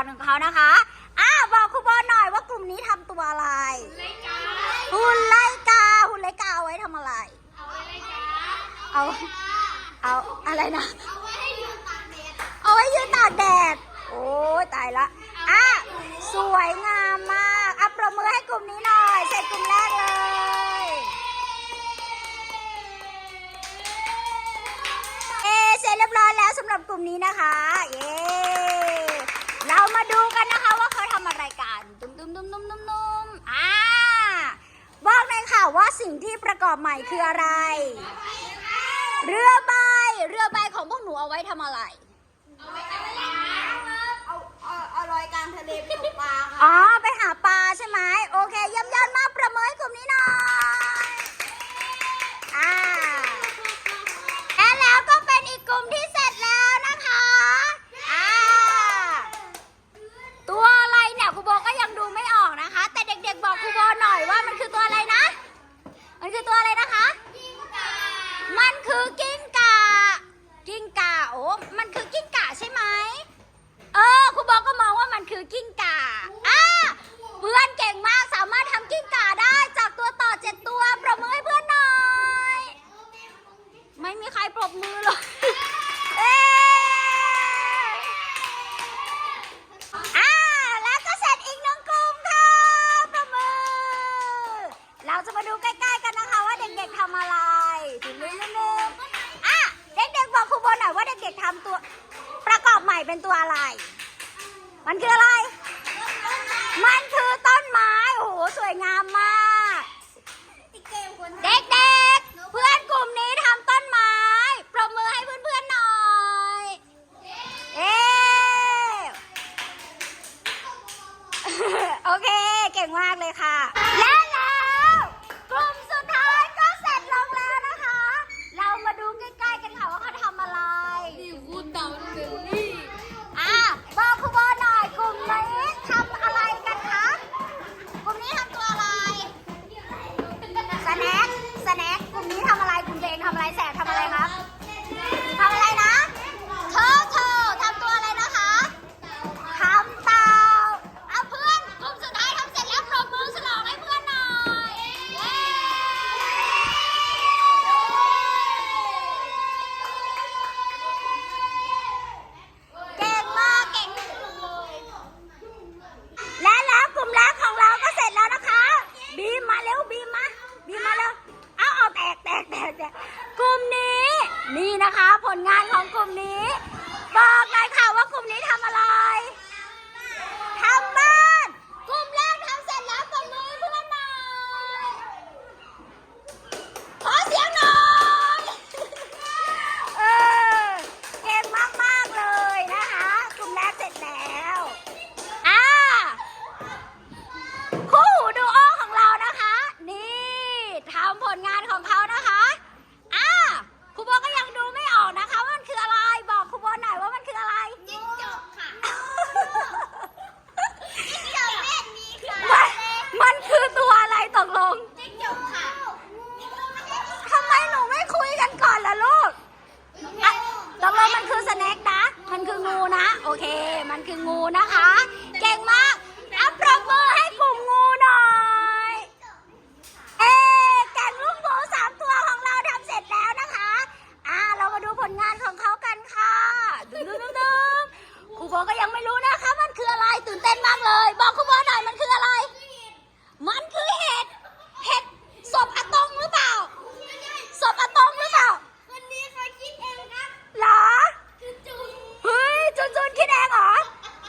รของเขานะคะอ่าบอกครูบอลหน่อยว่ากลุ่มนี้ทำตัวอะไรหุ่นไลกาหุ่นไลกาเอาไว้ทำอะไร เอาเอาอะไรนะ เอาไว้ยืนตากแดด โอ้ยตายละ อะ สวยงามมาก อะปรบมือให้กลุ่มนี้หน่อย เสร็จกลุ่มแรกเลย เอเสร็จเรียบร้อยแล้วสำหรับกลุ่มนี้นะคะ เย้ เรามาดูกันนะคะว่าเขา ทำอะไรกันตุ้มตุ้มตุ้มตุ้มตุ้มตุ้มอ่าบอกเลยค่ะว่าสิ่งที่ประกอบใหม่คืออะไร เรือใบ เรือใบของพวกหนูเอาไว้ทำอะไร เอาเอาเอาลอยกลางทะเลไปตกปลาค่ะ อ๋อ ไปหาปลาใช่ไหม โอเคเยี่ยมยอดมากประเมินให้กลุ่มนี้หน่อยอ่าและแล้วก็เป็นอีกกลุ่มที่เสร็จแล้วนะคะอ่าตัวอะไรเนี่ยครูโบก็ยังดูไม่ออกนะคะ แต่เด็กๆบอกครูโบหน่อยว่ามันคือตัวอะไรนะ มันคือตัวอะไรนะคะ มันคือกิ้งก่า กิ้งก่า โอ้ มันคือกิ้งก่าใช่ไหม เออครูบอกก็มองว่ามันคือกิ้งก่าอ่าเพื่อนเก่งมากสามารถทำกิ้งก่าได้จากตัวต่อเจ็ดตัวปรบมือให้เพื่อนหน่อย ไม่มีใครปรบมือเลย เอ๊อ่าแล้วก็เสร็จอีกหนึ่งกลุ่มค่ะปรบมือ เรา จะมาดูใกล้ๆกันนะคะว่าเด็กๆทำอะไรถึงนึงนึงอะเด็กๆบอกครูบอลหน่อยว่าเด็กๆทำตัวประกอบใหม่เป็นตัวอะไร มันคืออะไร มันคือต้นไม้โอ้โหสวยงามมาก เด็กๆ เพื่อนกลุ่มนี้ทำต้นไม้ปรบมือให้เพื่อนๆหน่อย เอ๊โอเค เก่งมากเลยค่ะและ แน็คนะ มันคืองูนะ โอเค มันคืองูนะคะ เก่งมากอัปรบมือให้กลุ่มงูหน่อย เอ๊ะแกงลูกหมูสามตัวของเราทำเสร็จแล้วนะคะ อ่า เรามาดูผลงานของเขากันค่ะดึงดึงดึงดึงครูโบก็ยังไม่รู้นะคะ มันคืออะไร ตื่นเต้นมากเลย บอกครูโบหน่อยมันคืออะไร มันคือเห็ด เห็ดศพอะตงหรือเปล่า ศพอะตงหรือเปล่า วันนี้เขาคิดเองครับ เหรอ จุ๊จุ๊ เฮ้ยจุนจุนคิดเองเหรอ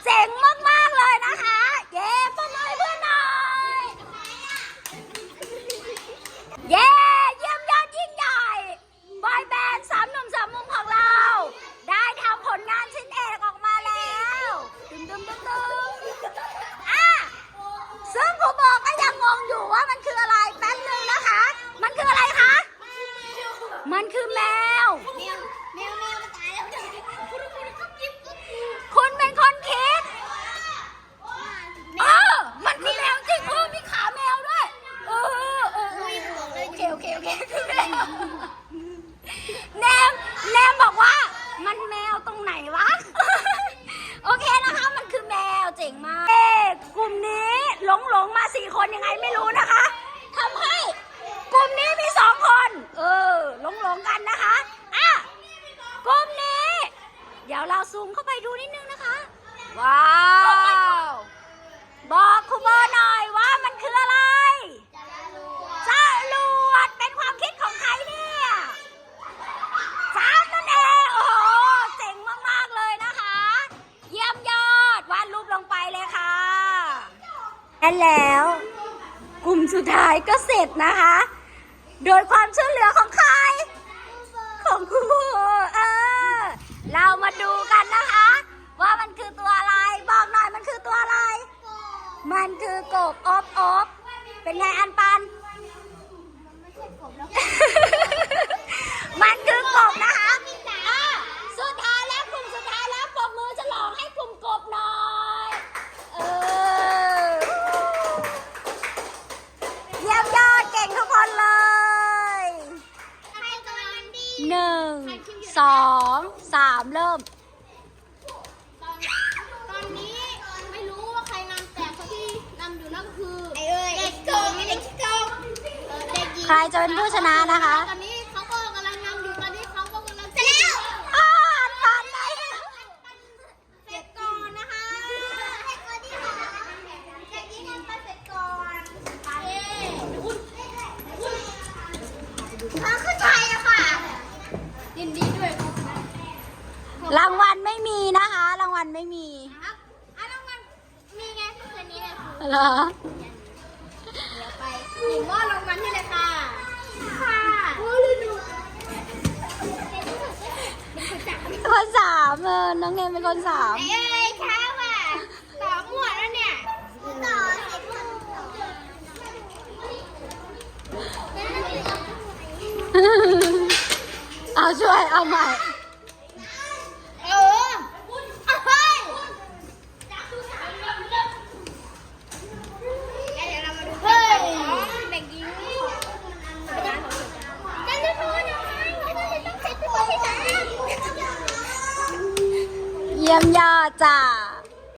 เจ๋งมาก ๆ เลยนะคะ เย้ปรบมือให้เพื่อนหน่อย เย้ เยี่ยมยอดยิ่งใหญ่ บอยแบนด์สามหนุ่มสามมุมของเรา ได้ทำผลงานชิ้นเอกออกมาแล้วตึมตึมตึมตึมอะ ซึ่งครูบอกก็ยังงงอยู่ว่ามันคืออะไรแป๊บนึงนะคะ มันคืออะไรคะ มันคือแมว แมวแมวแมวมันตายแล้วคุณคุณก็กิ๊บก็กิ๊บคุณเป็นคนคิดเออมันคือแมวจริงเออมีขาแมวด้วย เออเออเออโอเคโอเคโอเคคือแมวแนมแนมบอกว่า มันแมวตรงไหนวะ โอเคนะคะ มันคือแมว นยังไงไม่รู้นะคะทำให้กลุ่มนี้มีสองคน เออหลงหลงๆกันนะคะอะกลุ่มนี้ เดี๋ยวเราซูมเข้าไปดูนิดนึงนะคะ ว้าว บอกครูโบหน่อยว่ามันคืออะไรจรวดเป็นความคิดของใครเนี่ยจามนั่นเอง โอ้โห เจ๋งมาก ๆ เลยนะคะ เยี่ยมยอด วาดรูปลงไปเลยค่ะและแล้ว กลุ่มสุด ท้ายก็เสร็จนะคะ โดยความช่วยเหลือของใคร ของครูเออ เรามาดูกันนะคะ ว่ามันคือตัวอะไร บอกหน่อยมันคือตัวอะไร มันคือกบอบอบเป็นไงอันปัน นึ่งสองสามเริ่ม ตอนนี้ไม่รู้ว่าใครนำแต่คนที่นำอยู่นั่นก็คือเด็กโกงเด็กโกงเออเด็กหญิง ใครจะเป็นผู้ชนะนะคะ ตอนนี้เขาก็กำลังนำอยู่ตอนนี้เขาก็กำลังเสร็จแล้ว อ่านผ่านได้แล้ว เสร็จก่อนนะคะเสร็จก่อนดีค่ะเด็กหญิงนำไปเสร็จก่อนเย้อุ้ยอุ้ยอะขึ้นใจอะค่ะยินดีด้วยครับ รางวัลไม่มีนะคะ รางวัลไม่มีอะอะรางวัลมีไงคืนนี้เลยคือเหรอเดี๋ยวไปหญิงว่ารางวัลให้เลยค่ะ ค่ะโอ้ยดูเป็นคนจับคนสามเออน้องเนมเป็นคนสามไอ้เอ้ยเช้าอะต่อหมวดแล้วเนี่ยต่อสิบคนเอาช่วยเอาใหม่ เออเอาเฮ้ยเดี๋ยวเรามาดูเฮ้ยเด็กหญิงจะจะโทษยังไงไม่ต้อง ต้